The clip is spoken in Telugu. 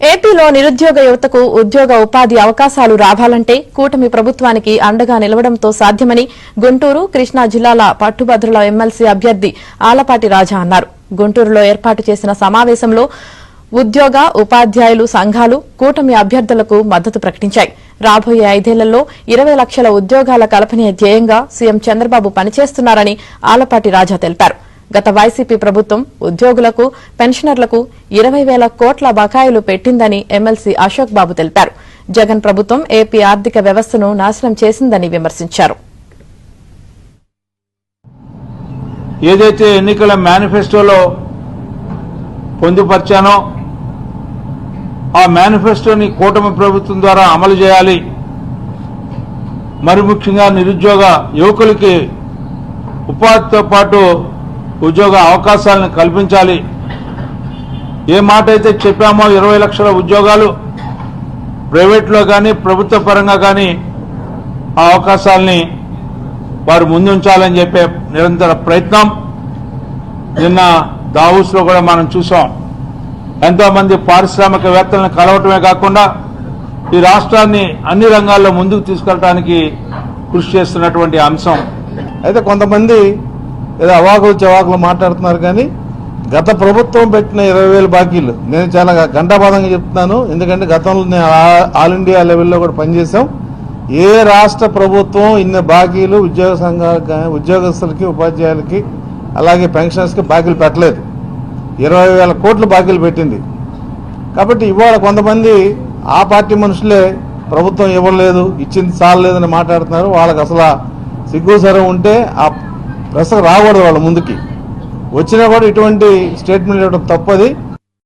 ఏపీలో నిరుద్యోగ యువతకు ఉద్యోగ ఉపాధి అవకాశాలు రావాలంటే కూటమి ప్రభుత్వానికి అండగా నిలవడంతో సాధ్యమని గుంటూరు కృష్ణా జిల్లాల పట్టుభద్రుల ఎమ్మెల్సీ అభ్యర్థి ఆలపాటి రాజా అన్నారు. గుంటూరులో ఏర్పాటు చేసిన సమావేశంలో ఉద్యోగ ఉపాధ్యాయులు సంఘాలు కూటమి అభ్యర్థులకు మద్దతు ప్రకటించాయి. రాబోయే ఐదేళ్ళలో ఇరవై లక్షల ఉద్యోగాల కల్పనే ధ్యేయంగా సీఎం చంద్రబాబు పనిచేస్తున్నారని ఆలపాటి రాజా తెలిపారు. గత వైసీపీ ప్రభుత్వం ఉద్యోగులకు పెన్షనర్లకు ఇరవై వేల కోట్ల బకాయిలు పెట్టిందని ఎమ్మెల్సీ అశోక్ బాబు తెలిపారు. జగన్ ప్రభుత్వం ఏపీ ఆర్థిక వ్యవస్థను నాశనం చేసిందని విమర్శించారు. ఏదైతే ఎన్నికల మేనిఫెస్టోలో పొందుపరిచానో ఆ మేనిఫెస్టోని కూటమి ప్రభుత్వం ద్వారా అమలు చేయాలి. మరి ముఖ్యంగా నిరుద్యోగ యువకులకి ఉపాధితో పాటు ఉద్యోగ అవకాశాలను కల్పించాలి. ఏ మాట అయితే చెప్పామో ఇరవై లక్షల ఉద్యోగాలు ప్రైవేట్లో కానీ ప్రభుత్వ పరంగా కానీ ఆ అవకాశాలని వారు ముందుంచాలని చెప్పే నిరంతర ప్రయత్నం. నిన్న దావూస్లో కూడా మనం చూసాం. ఎంతోమంది పారిశ్రామికవేత్తలను కలవటమే కాకుండా ఈ రాష్ట్రాన్ని అన్ని రంగాల్లో ముందుకు తీసుకెళ్ళడానికి కృషి చేస్తున్నటువంటి అంశం. అయితే కొంతమంది ఏదో అవాకులు చవాకులు మాట్లాడుతున్నారు కానీ గత ప్రభుత్వం పెట్టిన ఇరవై వేలు బాకీలు. నేను చాలా గంటాపాదంగా చెప్తున్నాను. ఎందుకంటే గతంలో నేను ఆల్ ఇండియా లెవెల్లో కూడా పనిచేశాం. ఏ రాష్ట్ర ప్రభుత్వం ఇన్ని బాకీలు ఉద్యోగ సంఘాలకు కానీ ఉద్యోగస్తులకి ఉపాధ్యాయులకి అలాగే పెన్షన్స్కి బాకీలు పెట్టలేదు. ఇరవై వేల కోట్లు బాకీలు పెట్టింది. కాబట్టి ఇవాళ కొంతమంది ఆ పార్టీ మనుషులే ప్రభుత్వం ఇవ్వలేదు ఇచ్చింది చాలలేదని మాట్లాడుతున్నారు. వాళ్ళకి అసలు సిగ్గు సరం ఉంటే ఆ ప్రశ్న రాకూడదు వాళ్ళ ముందుకి. వచ్చినా కూడా ఇటువంటి స్టేట్మెంట్ ఇవ్వడం తప్పది.